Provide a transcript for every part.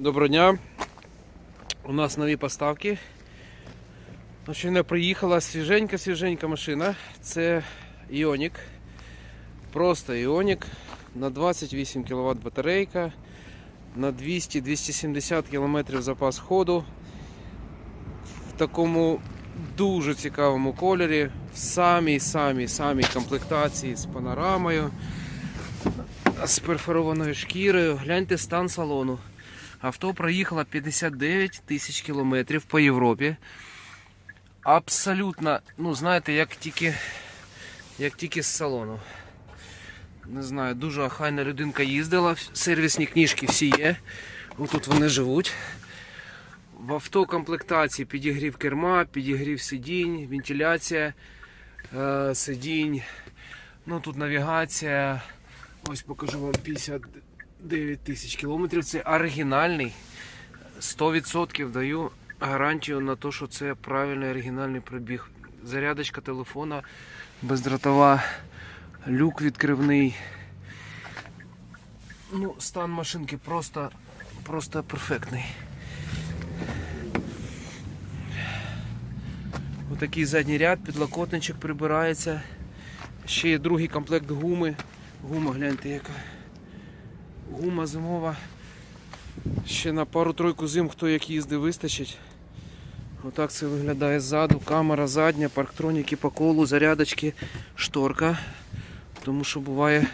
Доброго дня. У нас нові поставки. Ну, Щойно приїхала свіженька-свіженька машина. Це Іонік. Просто Іонік на 28 кВт батарейка, на 200-270 км запас ходу. В такому дуже цікавому кольорі, в самій-самій самій комплектації з панорамою, з перфорованою шкірою. Гляньте стан салону. Авто проїхало 59 тисяч кілометрів по Європі. Абсолютно, ну знаєте, як тільки, як тільки з салону. Не знаю, дуже охайна людинка їздила, сервісні книжки всі є. Отут вони живуть. В авто комплектації підігрів керма, підігрів сидінь, вентиляція е, сидінь. Ну тут навігація. Ось покажу вам 59 тисяч кілометрів. Це оригінальний. 100% даю гарантію на те, що це правильний оригінальний пробіг. Зарядочка телефона бездротова, люк відкривний. Ну, стан машинки просто, просто перфектний. Отакий задній ряд, підлокотничок прибирається. Ще є другий комплект гуми. Гума, гляньте, яка. Гума зимова. Ще на пару-тройку зим, хто як їздив, вистачить. Отак це виглядає ззаду. Камера задня, парктроніки по колу, зарядочки, шторка. Тому що буває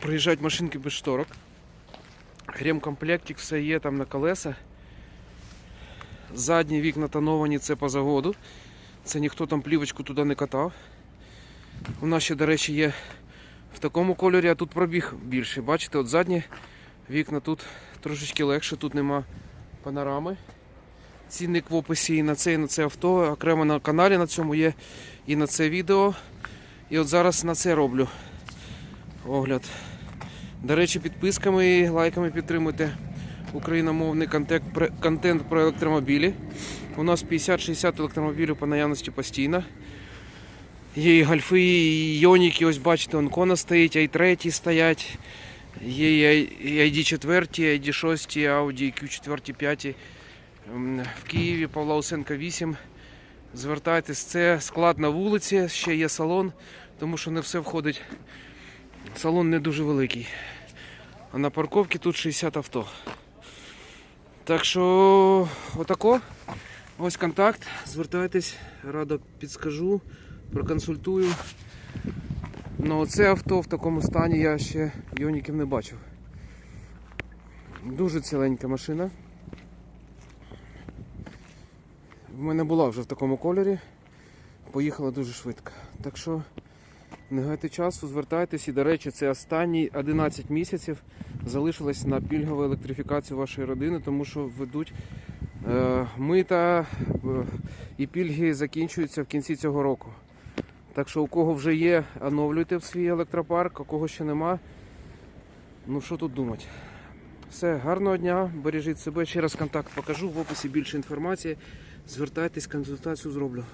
приїжджають машинки без шторок. Ремкомплектик все є там на колеса. Задні вікна тоновані це по заводу. Це ніхто там плівочку туди не катав. У нас ще, до речі, є в такому кольорі, а тут пробіг більший. Бачите, от задні вікна тут трошечки легше, тут нема панорами. Цінник в описі і на це, і на це авто. Окремо на каналі на цьому є і на це відео. І от зараз на це роблю огляд. До речі, підписками і лайками підтримуйте україномовний контент про електромобілі. У нас 50-60 електромобілів по наявності постійно. Є і гольфи, і йоніки, ось бачите, он кона стоїть, а й треті стоять. Є і ID 4, ID 6, Audi Q4, 5. В Києві Павла Усенка 8. Звертайтесь, це склад на вулиці, ще є салон, тому що не все входить. Салон не дуже великий. А на парковці тут 60 авто. Так що отако. Ось контакт. Звертайтесь, радо підскажу, проконсультую. Ну оце авто в такому стані я ще йоніків не бачив. Дуже ціленька машина. В мене була вже в такому кольорі. Поїхала дуже швидко. Так що не гайте часу, звертайтесь і, до речі, це останні 11 місяців залишилось на пільгову електрифікацію вашої родини, тому що ведуть е, мита е, і пільги закінчуються в кінці цього року. Так що у кого вже є, оновлюйте свій електропарк, у кого ще нема. Ну що тут думати? Все, гарного дня, бережіть себе. Ще раз контакт покажу в описі більше інформації. Звертайтесь, консультацію зроблю.